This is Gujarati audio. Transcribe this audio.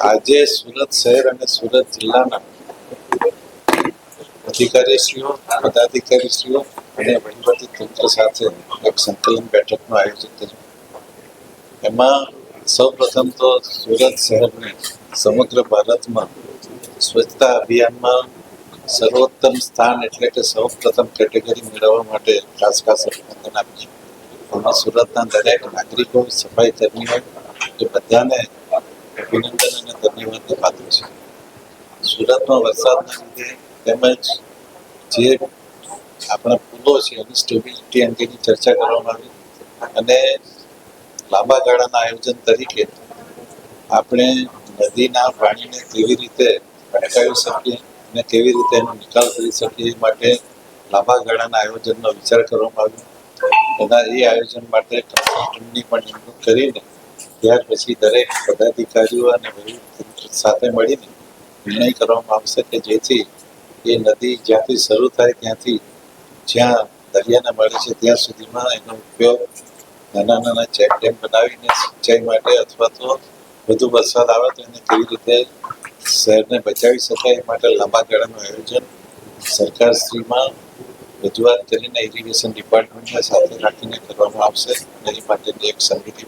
આજે સુરત શહેર અને સુરત જિલ્લાના અધિકારીશ્રીઓ, પદાધિકારીશ્રીઓ અને વહીવટી તંત્ર સાથે એક સંકલન બેઠકનું આયોજન કર્યું. એમાં સૌપ્રથમ તો સુરત શહેરને સમગ્ર ભારતમાં સ્વચ્છતા અભિયાનમાં સર્વોત્તમ સ્થાન એટલે કે સૌ પ્રથમ કેટેગરી મેળવવા માટે ખાસ ખાસ અભિનંદન આપીએ. એમાં સુરતના દરેક નાગરિકો સફાઈ કર્મીઓ એ બધાને અભિનંદન અને ધન્યવાદને પાત્ર છે સુરતમાં વરસાદના લીધે તેમજ જે આપણા પુલો છે એની સ્ટેબિલિટી અંગેની ચર્ચા કરવામાં આવી અને લાંબા ગાળાના આયોજન તરીકે આપણે નદીના પાણીને કેવી રીતે અટકાવી શકીએ અને કેવી રીતે એનો નિકાલ કરી શકીએ એ માટે લાંબા ગાળાના આયોજનનો વિચાર કરવામાં આવ્યો. એના એ આયોજન માટે કન્સલ્ટન્ટની પણ નિમણૂક કરીને ત્યાર પછી દરેક પદાધિકારીઓ અને સાથે મળીને નિર્ણય કરવામાં આવશે કે જેથી એ નદી જ્યાંથી શરૂ થાય ત્યાંથી જ્યાં દરિયાને મળે છે, ત્યાં સુધીમાં એનો ઉપયોગ નાના નાના ચેક ડેમ બનાવીને સિંચાઈ માટે અથવા તો વધુ વરસાદ આવે તો એને કેવી રીતે શહેરને બચાવી શકાય એ માટે લાંબા ગાળાનું આયોજન સરકારશ્રીમાં રજૂઆત કરીને ઇરિગેશન ડિપાર્ટમેન્ટને સાથે રાખીને કરવામાં આવશે એની માટેની એક સમિતિ